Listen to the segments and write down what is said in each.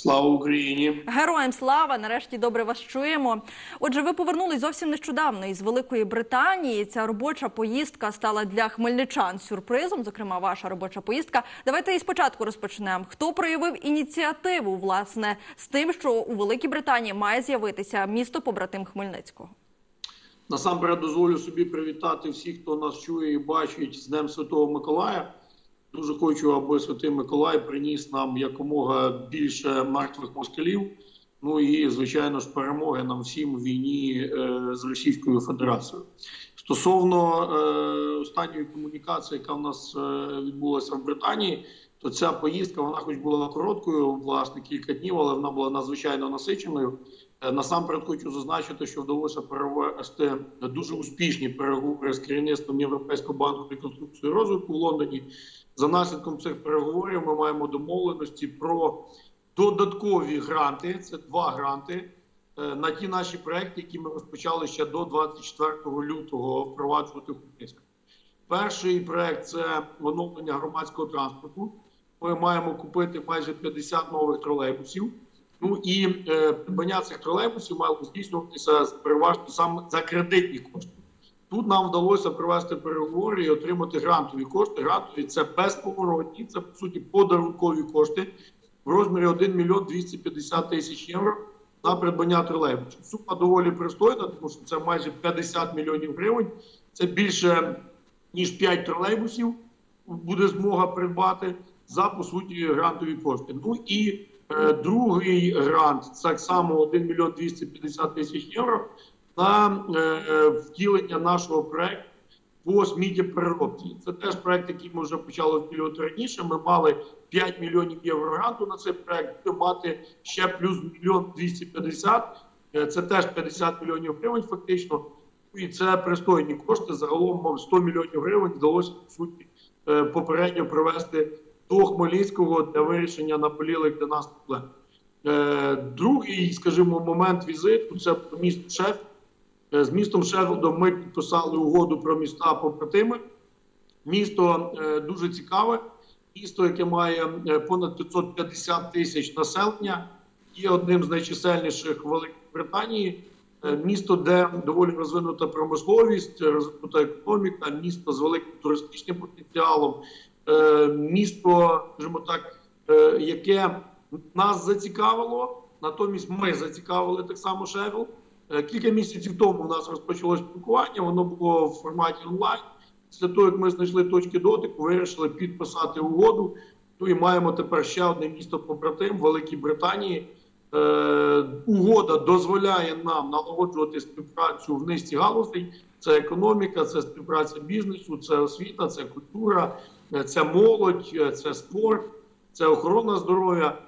Слава Україні! Героям слава! Нарешті добре вас чуємо. Отже, ви повернулись зовсім нещодавно із Великої Британії. Ця робоча поїздка стала для хмельничан сюрпризом. Зокрема, ваша робоча поїздка. Давайте і спочатку розпочнемо. Хто проявив ініціативу власне з тим, що у Великій Британії має з'явитися місто побратим Хмельницького? Насамперед дозволю собі привітати всіх, хто нас чує і бачить з Днем Святого Миколая. Дуже хочу, аби Святий Миколай приніс нам якомога більше мертвих москалів. Ну і звичайно ж перемоги нам всім в війні е, з Російською Федерацією. Стосовно е, останньої комунікації, яка в нас е, відбулася в Британії, то ця поїздка вона, хоч була короткою, власне, кілька днів, але вона була надзвичайно насиченою. Насамперед хочу зазначити, що вдалося провести дуже успішні переговори з керівництвом Європейського банку реконструкції розвитку в Лондоні. За наслідком цих переговорів ми маємо домовленості про додаткові гранти. Це два гранти е, на ті наші проекти, які ми розпочали ще до 24 лютого впроваджувати в. Перший проект це оновлення громадського транспорту. Ми маємо купити майже 50 нових тролейбусів. Ну і е, придбання цих тролейбусів мало здійснюватися переважно саме за кредитні кошти. Тут нам вдалося провести переговори і отримати грантові кошти. Грантові це безповоротні, це по суті подарункові кошти в розмірі 1 мільйон 250 тисяч євро на придбання тролейбусів. Сума доволі пристойна, тому що це майже 50 мільйонів гривень. Це більше ніж 5 тролейбусів буде змога придбати за по суті грантові кошти. Ну і е, другий грант так само 1 мільйон 250 тисяч євро на е, втілення нашого проекту по сміттєпереробці. Це теж проект, який ми вже почали втілювати раніше. Ми мали 5 мільйонів євро гранту на цей проект. Будемо мати ще плюс мільйон 250. Е, Це теж 50 мільйонів гривень, фактично. І це пристойні кошти. Загалом мав 100 мільйонів гривень вдалося по суті е, попередньо привести до Хмельницького для вирішення наболілих для нас проблем. Е, Другий, скажімо, момент візиту це місто Шеф. З містом Шеффілдом ми підписали угоду про міста побратими. Місто е, дуже цікаве. Місто, яке має е, понад 550 тисяч населення, є одним з найчисельніших в Великій Британії. Е, Місто, де доволі розвинута промисловість, розвинута економіка, місто з великим туристичним потенціалом, Е, місто, скажімо так, е, яке нас зацікавило. Натомість ми зацікавили так само Шеффілд. Е, Кілька місяців тому у нас розпочалось спілкування. Воно було в форматі онлайн. Після того, як ми знайшли точки дотику, вирішили підписати угоду. Ну і маємо тепер ще одне місто побратим Великій Британії. Е, угода дозволяє нам налагоджувати співпрацю в низці галузей. Це економіка, це співпраця бізнесу, це освіта, це культура, це молодь, е, це спорт, це охорона здоров'я,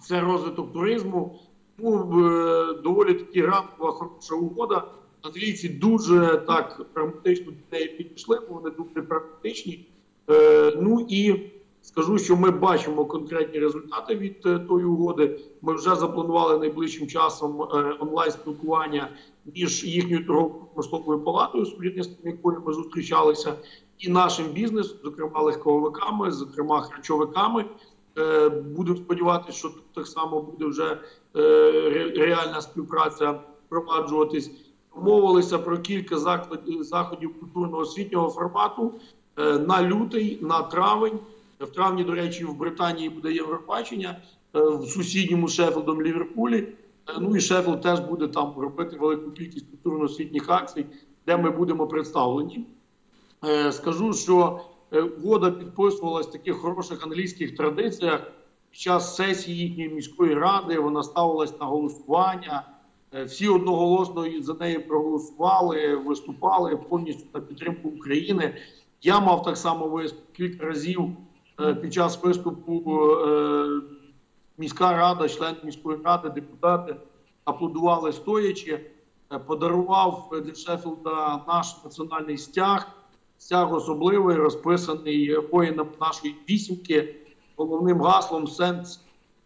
це розвиток туризму. Ну, доволі таки рамкова хороша угода. Англійці дуже так прагматично до неї підійшли, бо вони дуже прагматичні. Е, ну і скажу, що ми бачимо конкретні результати від е, тої угоди. Ми вже запланували найближчим часом е, онлайн спілкування між їхньою торгово-промисловою палатою, з керівництвом якої ми зустрічалися, і нашим бізнесом, зокрема легковиками, зокрема харчовиками. Е, Будемо сподіватися, що тут так само буде вже реальна співпраця впроваджуватись. Домовилися про кілька закладів заходів культурно-освітнього формату е, на лютий, на травень. В травні, до речі, в Британії буде Євробачення е, в сусідньому Шеффілдом Ліверпулі. Е, Ну і Шеффілд теж буде там робити велику кількість культурно-освітніх акцій, де ми будемо представлені. Е, Скажу, що е, угода підписувалась в таких хороших англійських традиціях. Під час сесії їхньої міської ради вона ставилась на голосування. Е, Всі одноголосно за неї проголосували, виступали повністю на підтримку України. Я мав так само виступ кілька разів е, під час виступу. е, Міська рада, члени міської ради, депутати аплодували стоячи. Подарував для Шеффілда наш національний стяг. Стяг особливий, розписаний воїнам нашої вісімки, головним гаслом «Send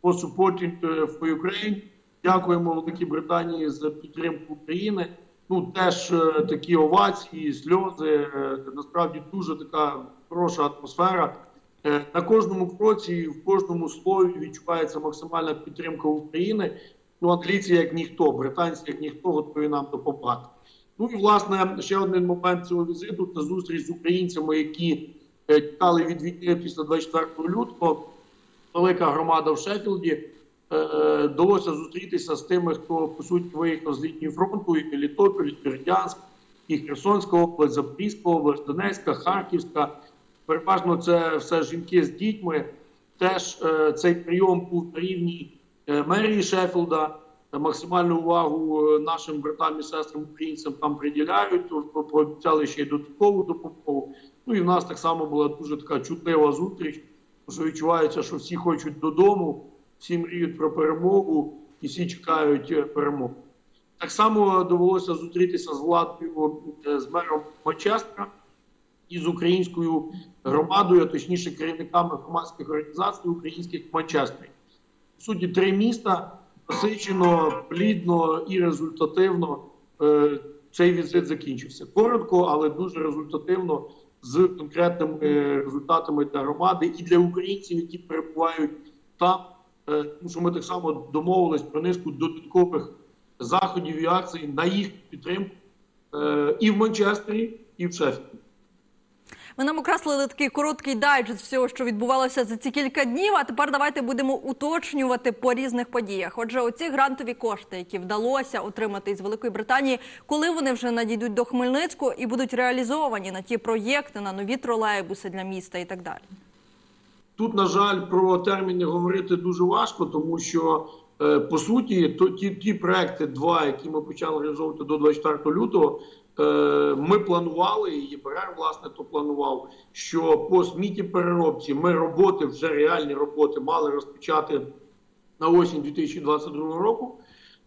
for supporting for Ukraine». Дякуємо Великій Британії за підтримку України. Ну теж е, такі овації, сльози. е, Насправді дуже така хороша атмосфера. Е, На кожному кроці, в кожному слові відчувається максимальна підтримка України. Ну, англійці як ніхто, британці як ніхто готові нам допомагати. Ну і власне ще один момент цього візиту це зустріч з українцями, які тікали від війни після 24 лютого. Велика громада в Шеффілді. Е, Вдалося зустрітися з тими, хто по суті виїхав з лінії фронту, і Мелітополь, і Бердянськ, і Херсонська область, Запорізька область, Донецька, Харківська. Переважно це все жінки з дітьми. Теж е, цей прийом був на рівні е, мерії Шеффілда. Е, Максимальну увагу е, нашим братам і сестрам українцям там приділяють. По- Пообіцяли ще й додаткову допомогу. Ну і в нас так само була дуже така чутлива зустріч, що відчувається, що всі хочуть додому, всі мріють про перемогу і всі чекають е, перемоги. Так само довелося зустрітися з владою е, з мером Манчестера і з українською громадою, а точніше керівниками громадських організацій українських в Манчестері. В суті, три міста насичено, плідно і результативно е, цей візит закінчився. Коротко, але дуже результативно з конкретними е, результатами для громади і для українців, які перебувають там. Е, Тому що ми так само домовились про низку додаткових заходів і акцій на їх підтримку е, і в Манчестері, і в Шеффілді. Ви нам окреслили такий короткий дайджест всього, що відбувалося за ці кілька днів. А тепер давайте будемо уточнювати по різних подіях. Отже, оці грантові кошти, які вдалося отримати із Великої Британії, коли вони вже надійдуть до Хмельницького і будуть реалізовані на ті проєкти, на нові тролейбуси для міста і так далі. Тут, на жаль, про терміни говорити дуже важко, тому що е, по суті, то ті, ті проекти, два, які ми почали реалізовувати до 24 лютого, ми планували, і ЄБРР, власне, то планував, що по сміттєпереробці ми роботи, вже реальні роботи, мали розпочати на осінь 2022 року.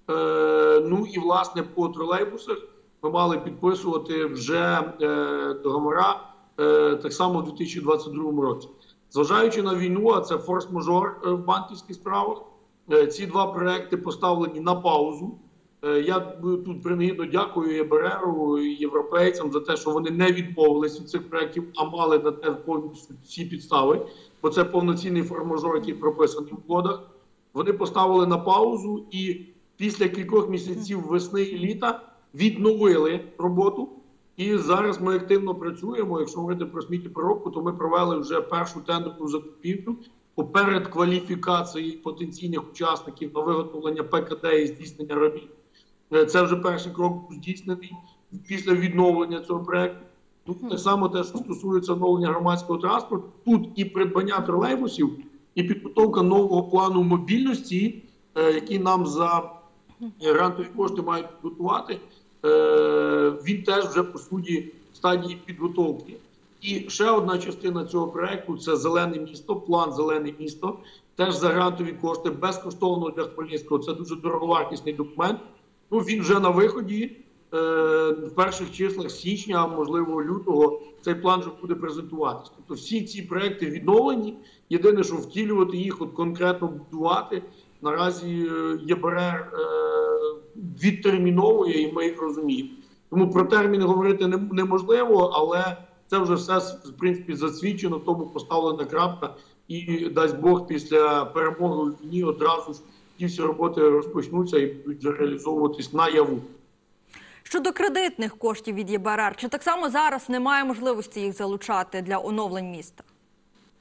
Е, ну і власне по тролейбусах ми мали підписувати вже е, договора е, так само в 2022 році. Зважаючи на війну, а це форс-мажор е, в банківських справах, е, ці два проекти поставлені на паузу. Е, Я б тут принагідно дякую ЄБРРу і європейцям за те, що вони не відмовились від цих проєктів, а мали на те повністю всі підстави, бо це повноцінний формажор, який прописаний в угодах. Вони поставили на паузу і після кількох місяців весни і літа відновили роботу. І зараз ми активно працюємо. Якщо говорити про сміттєпереробку, то ми провели вже першу тендерну закупівлю по передкваліфікації потенційних учасників на виготовлення ПКД і здійснення робіт. Е, Це вже перший крок здійснений після відновлення цього проекту. Тут так само те, що стосується оновлення громадського транспорту, тут і придбання тролейбусів, і підготовка нового плану мобільності, е, який нам за грантові кошти мають підготувати. Е, Він теж вже по суті в стадії підготовки. І ще одна частина цього проекту це зелене місто, план зелене місто. Теж за грантові кошти безкоштовно для Хмельницького. Це дуже дороговартісний документ. Ну він вже на виході. Е, в перших числах січня, а можливо лютого, цей план вже буде презентуватися. Тобто всі ці проекти відновлені. Єдине, що втілювати їх, от конкретно будувати. Наразі е, ЄБРР е, відтерміновує, і ми їх розуміємо. Тому про терміни говорити не- неможливо, але це вже все в принципі засвідчено, тому поставлена крапка. І дасть Бог після перемоги у війні одразу ж ті всі роботи розпочнуться і будуть реалізовуватись наяву. Щодо кредитних коштів від ЄБРР, чи так само зараз немає можливості їх залучати для оновлень міста?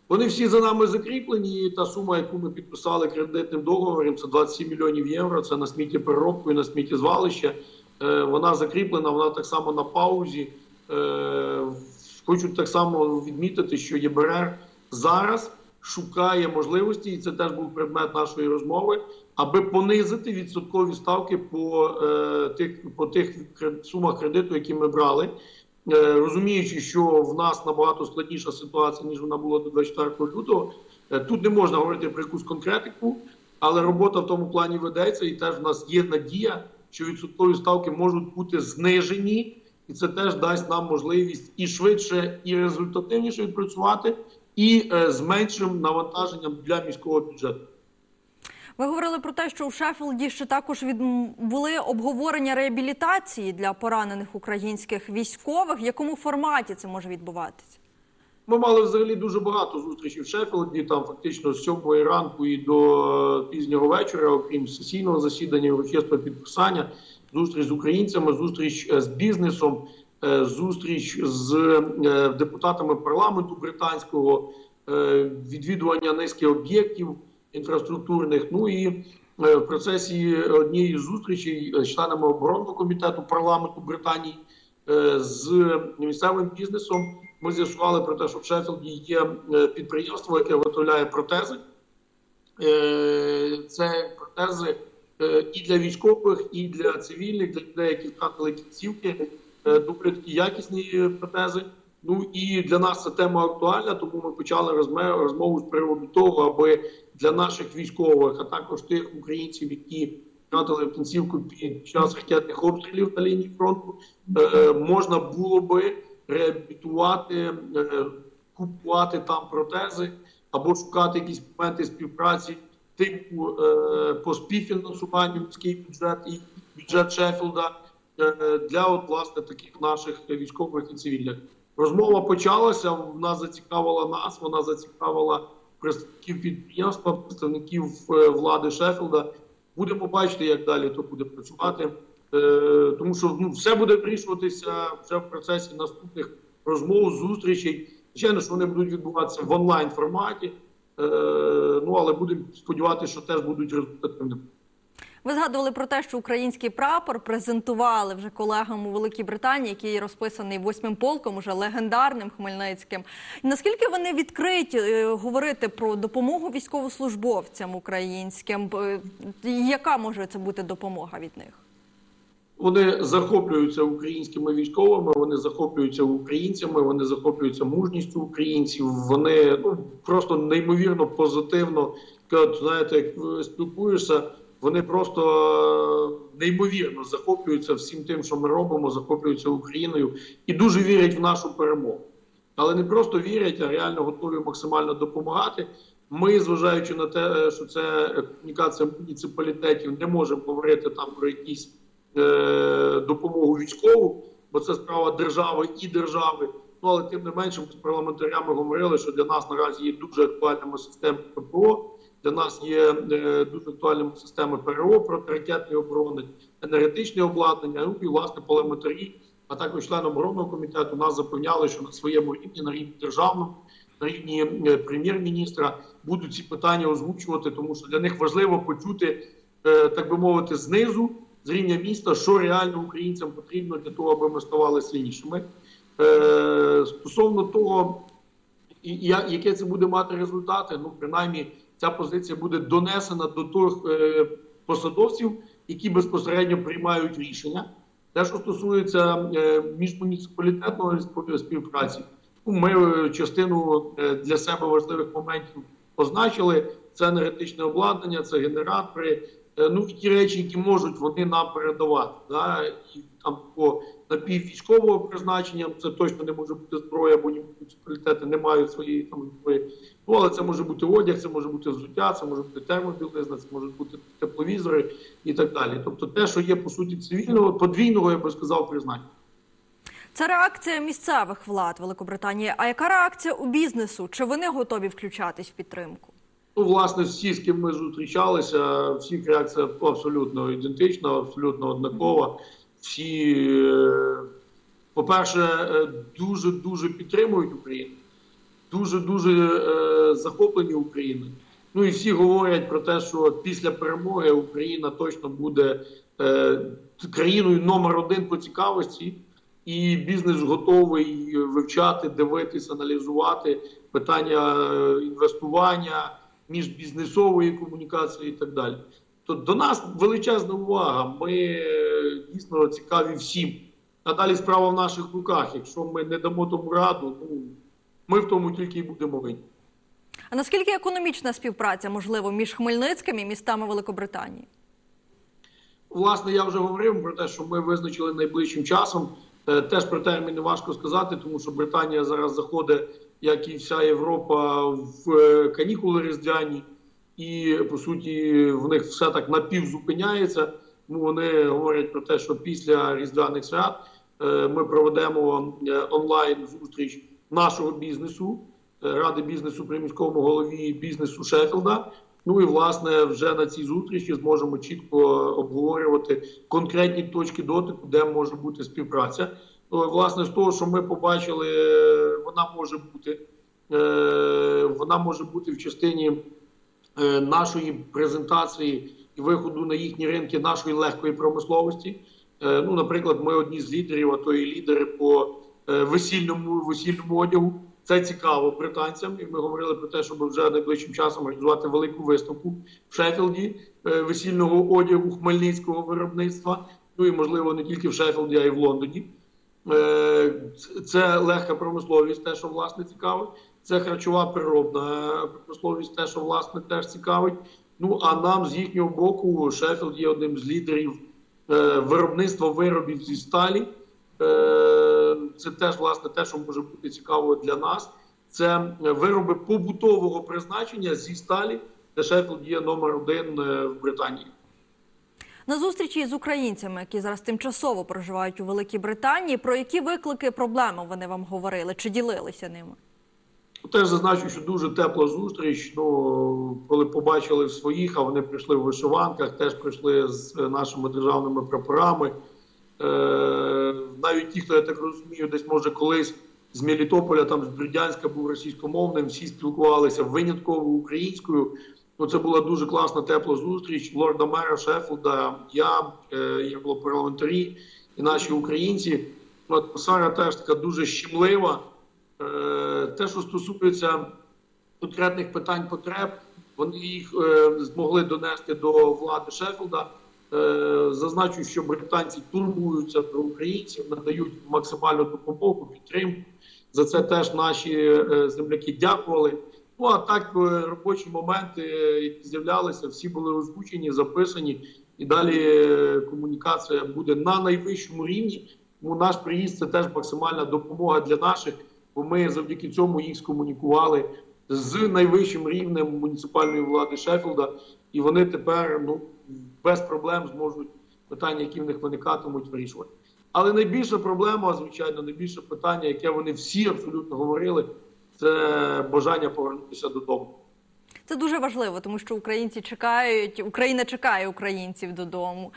Вони всі за нами закріплені. І та сума, яку ми підписали кредитним договором, це 27 мільйонів євро. Це на сміттєпереробку і на сміттєзвалище. Е, Вона закріплена, вона так само на паузі. Е, Хочу так само відмітити, що єбрр зараз шукає можливості, і це теж був предмет нашої розмови, аби понизити відсоткові ставки по е, тих по тих сумах кредиту, які ми брали. Е, розуміючи, що в нас набагато складніша ситуація, ніж вона була до 24 лютого. Е, Тут не можна говорити про якусь конкретику, але робота в тому плані ведеться, і теж в нас є надія, що відсоткові ставки можуть бути знижені, і це теж дасть нам можливість і швидше, і результативніше відпрацювати, і е, з меншим навантаженням для міського бюджету. Ви говорили про те, що у Шеффілді ще також від... були обговорення реабілітації для поранених українських військових. В якому форматі це може відбуватися? Ми мали взагалі дуже багато зустрічей в Шеффілді, там фактично з 7 ранку і до е, пізнього вечора, окрім сесійного засідання, урочистого підписання, зустріч з українцями, зустріч е, з бізнесом, зустріч з е, депутатами парламенту британського, е, відвідування низки об'єктів інфраструктурних. Ну і е, в процесі однієї з зустрічей з членами оборонного комітету парламенту Британії е, з місцевим бізнесом. Ми з'ясували про те, що в Шеффілді є е, підприємство, яке виготовляє протези. Е, Це протези е, і для військових, і для цивільних, для людей, які втратили кінцівки, е, доволі такі якісні протези. Ну і для нас ця тема актуальна, тому ми почали розмову з приводу того, аби для наших військових, а також тих українців, які втратили кінцівку під час ракетних обстрілів на лінії фронту, е, можна було би реабілітувати, е, купувати там протези або шукати якісь моменти співпраці типу е, по співфінансуванню міський бюджет і бюджет Шеффілда е, для от, власне таких наших військових і цивільних. Розмова почалася. Вона зацікавила нас. Вона зацікавила представників підприємства, представників е, влади Шеффілда. Будемо бачити, як далі то буде працювати. Е, тому що ну, все буде вирішуватися вже в процесі наступних розмов, зустрічей. Звичайно, що вони будуть відбуватися в онлайн форматі. Е, ну але будемо сподіватися, що теж будуть результативними. Ви згадували про те, що український прапор презентували вже колегам у Великій Британії, який розписаний восьмим полком, уже легендарним Хмельницьким. Наскільки вони відкриті е, говорити про допомогу військовослужбовцям українським? Е, Яка може це бути допомога від них? Вони захоплюються українськими військовими, вони захоплюються українцями, вони захоплюються мужністю українців. Вони ну просто неймовірно позитивно. От, знаєте, як спілкуєшся, вони просто е, неймовірно захоплюються всім тим, що ми робимо, захоплюються Україною і дуже вірять в нашу перемогу. Але не просто вірять, а реально готові максимально допомагати. Ми, зважаючи на те, що це комунікація муніципалітетів, не можемо говорити там про якісь е, допомогу військову, бо це справа держави і держави. Ну але тим не менше, ми з парламентарями говорили, що для нас наразі є дуже актуальними системи ППО. Для нас є е, дуже актуальними системи ПРО протиракетної оборони, енергетичне обладнання, ну і власне полеметрії, а також члени оборонного комітету нас запевняли, що на своєму рівні, на рівні державному, на рівні е, прем'єр-міністра будуть ці питання озвучувати, тому що для них важливо почути, е, так би мовити, знизу з рівня міста, що реально українцям потрібно для того, аби ми ставали сильнішими. Стосовно того, яке це буде мати результати, ну принаймні ця позиція буде донесена до тих е, посадовців, які безпосередньо приймають рішення. Те, що стосується е, міжмуніципалітетної співпраці, ну, ми е, частину е, для себе важливих моментів позначили. Це енергетичне обладнання, це генератори. е, Ну і ті речі, які можуть вони нам передавати. Да? І там по напіввійськового призначення це точно не може бути зброя, бо муніципалітети не мають своєї там зброї. Ну, але це може бути одяг, це може бути взуття, це може бути термобілизна, це можуть бути тепловізори і так далі. Тобто, те, що є по суті цивільного, подвійного, я би сказав, призначення. Це реакція місцевих влад Великобританії. А яка реакція у бізнесу? Чи вони готові включатись в підтримку? Ну, власне, всі, з ким ми зустрічалися, всіх реакція абсолютно ідентична, абсолютно однакова. Всі, е, по-перше, е, дуже дуже підтримують Україну, дуже дуже е, захоплені Україною. Ну і всі говорять про те, що після перемоги Україна точно буде країною номер один по цікавості, і бізнес готовий вивчати, дивитися, аналізувати питання інвестування, міжбізнесової комунікації і так далі. То до нас величезна увага. Ми е, дійсно цікаві всім. А далі справа в наших руках. Якщо ми не дамо тому раду, ну ми в тому тільки й будемо винні. А наскільки економічна співпраця можливо між Хмельницьким і містами Великобританії? Власне, я вже говорив про те, що ми визначили найближчим часом. Е, Теж про терміни важко сказати, тому що Британія зараз заходить, як і вся Європа, в е, канікули різдвяні, і по суті в них все так напівзупиняється. Тому вони говорять про те, що після різдвяних свят е, ми проведемо е, онлайн зустріч нашого бізнесу, е, ради бізнесу при міському голові бізнесу Шеффілда. Ну і власне вже на цій зустрічі зможемо чітко обговорювати конкретні точки дотику, де може бути співпраця. Ну, власне, з того, що ми побачили, вона може бути. Вона може бути в частині нашої презентації і виходу на їхні ринки нашої легкої промисловості. Е, Ну, наприклад, ми одні з лідерів, а то і лідери по е, весільному весільному одягу. Це цікаво британцям, і ми говорили про те, щоб вже найближчим часом організувати велику виставку в Шеффілді е, весільного одягу хмельницького виробництва. Ну і можливо не тільки в Шеффілді, а й в Лондоні. Е, Це легка промисловість, те, що власне цікавить. Це харчова переробна промисловість, те, що власне теж цікавить. Ну а нам з їхнього боку Шеффілд є одним з лідерів е, виробництва виробів зі сталі. Е, Це теж власне те, що може бути цікаво для нас. Це вироби побутового призначення зі сталі, де Шеффілд є номер один е, в Британії. На зустрічі з українцями, які зараз тимчасово проживають у Великій Британії, про які виклики проблеми вони вам говорили чи ділилися ними? Теж зазначу, що дуже тепла зустріч. Ну коли побачили в своїх, а вони прийшли в вишиванках, теж прийшли з нашими державними прапорами. Е, навіть ті, хто я так розумію, десь може колись з Мелітополя, там з Бердянська був російськомовним, всі спілкувалися винятково українською. Ну, це була дуже класна тепла зустріч. Лорда мера Шеффілда, я, е, європарламентарі і наші українці. Ну, Атмосфера теж така дуже щемлива. Е, Те, що стосується конкретних питань потреб, вони їх е, змогли донести до влади Шеффілда. Е, Зазначу, що британці турбуються про українців, надають максимальну допомогу, підтримку. За це теж наші земляки дякували. Ну а так робочі моменти, які з'являлися, всі були озвучені, записані, і далі комунікація буде на найвищому рівні. Тому наш приїзд це теж максимальна допомога для наших, бо ми завдяки цьому їх скомунікували з найвищим рівнем муніципальної влади Шеффілда, і вони тепер ну без проблем зможуть питання, які в них виникатимуть, вирішувати. Але найбільша проблема, звичайно, найбільше питання, яке вони всі абсолютно говорили, це бажання повернутися додому. Це дуже важливо, тому що українці чекають, Україна чекає українців додому.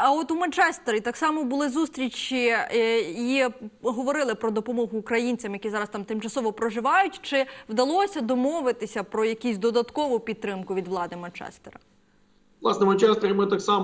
А от у Манчестері так само були зустрічі е, і говорили про допомогу українцям, які зараз там тимчасово проживають. Чи вдалося домовитися про якусь додаткову підтримку від влади Манчестера? Власне, Манчестері ми так само.